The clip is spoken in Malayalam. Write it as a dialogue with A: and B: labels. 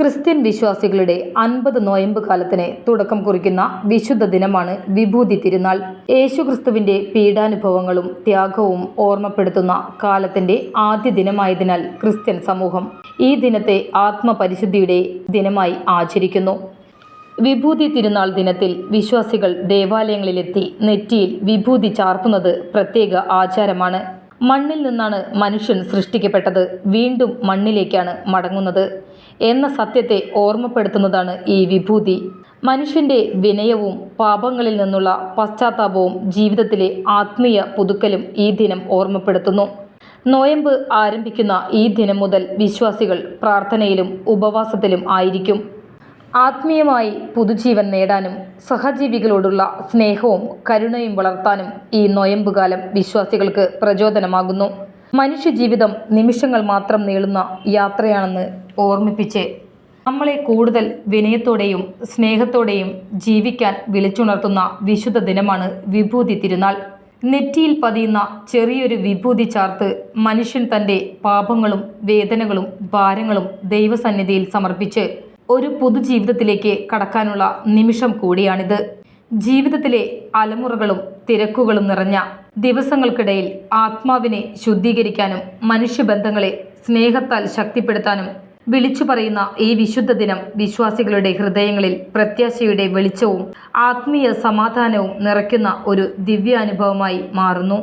A: ക്രിസ്ത്യൻ വിശ്വാസികളുടെ അൻപത് നോയമ്പ് കാലത്തിന് തുടക്കം കുറിക്കുന്ന വിശുദ്ധ ദിനമാണ് വിഭൂതി തിരുനാൾ. യേശുക്രിസ്തുവിന്റെ പീഡാനുഭവങ്ങളും ത്യാഗവും ഓർമ്മപ്പെടുത്തുന്ന കാലത്തിന്റെ ആദ്യ ദിനമായതിനാൽ ക്രിസ്ത്യൻ സമൂഹം ഈ ദിനത്തെ ആത്മപരിശുദ്ധിയുടെ ദിനമായി ആചരിക്കുന്നു. വിഭൂതി തിരുനാൾ ദിനത്തിൽ വിശ്വാസികൾ ദേവാലയങ്ങളിലെത്തി നെറ്റിയിൽ വിഭൂതി ചാർത്തുന്നത് പ്രത്യേക ആചാരമാണ്. മണ്ണിൽ നിന്നാണ് മനുഷ്യൻ സൃഷ്ടിക്കപ്പെട്ടത്. വീണ്ടും മണ്ണിലേക്കാണ് മടങ്ങുന്നത്. എന്ന സത്യത്തെ ഓർമ്മപ്പെടുത്തുന്നതാണ് ഈ വിഭൂതി. മനുഷ്യന്റെ വിനയവും പാപങ്ങളിൽ നിന്നുള്ള പശ്ചാത്താപവും ജീവിതത്തിലെ ആത്മീയ പുതുക്കലും ഈ ദിനം ഓർമ്മപ്പെടുത്തുന്നു. നോയമ്പ് ആരംഭിക്കുന്ന ഈ ദിനം മുതൽ വിശ്വാസികൾ പ്രാർത്ഥനയിലും ഉപവാസത്തിലും ആയിരിക്കും. ആത്മീയമായി പുതുജീവൻ നേടാനും സഹജീവികളോടുള്ള സ്നേഹവും കരുണയും വളർത്താനും ഈ നോയമ്പുകാലം വിശ്വാസികൾക്ക് പ്രചോദനമാകുന്നു. മനുഷ്യജീവിതം നിമിഷങ്ങൾ മാത്രം നീളുന്ന യാത്രയാണെന്ന് ഓർമ്മിപ്പിച്ച്. നമ്മളെ കൂടുതൽ വിനയത്തോടെയും സ്നേഹത്തോടെയും ജീവിക്കാൻ വിളിച്ചുണർത്തുന്ന വിശുദ്ധ ദിനമാണ് വിഭൂതി തിരുനാൾ. നെറ്റിയിൽ പതിയുന്ന ചെറിയൊരു വിഭൂതി ചാർത്ത് മനുഷ്യൻ തന്റെ പാപങ്ങളും വേദനകളും ഭാരങ്ങളും ദൈവസന്നിധിയിൽ സമർപ്പിച്ച് ഒരു പുതുജീവിതത്തിലേക്ക് കടക്കാനുള്ള നിമിഷം കൂടിയാണിത്. ജീവിതത്തിലെ അലമുറകളും തിരക്കുകളും നിറഞ്ഞ ദിവസങ്ങൾക്കിടയിൽ ആത്മാവിനെ ശുദ്ധീകരിക്കാനും മനുഷ്യബന്ധങ്ങളെ സ്നേഹത്താൽ ശക്തിപ്പെടുത്താനും വിളിച്ചു പറയുന്ന ഈ വിശുദ്ധ ദിനം വിശ്വാസികളുടെ ഹൃദയങ്ങളിൽ പ്രത്യാശയുടെ വെളിച്ചവും ആത്മീയ സമാധാനവും നിറയ്ക്കുന്ന ഒരു ദിവ്യാനുഭവമായി മാറുന്നു.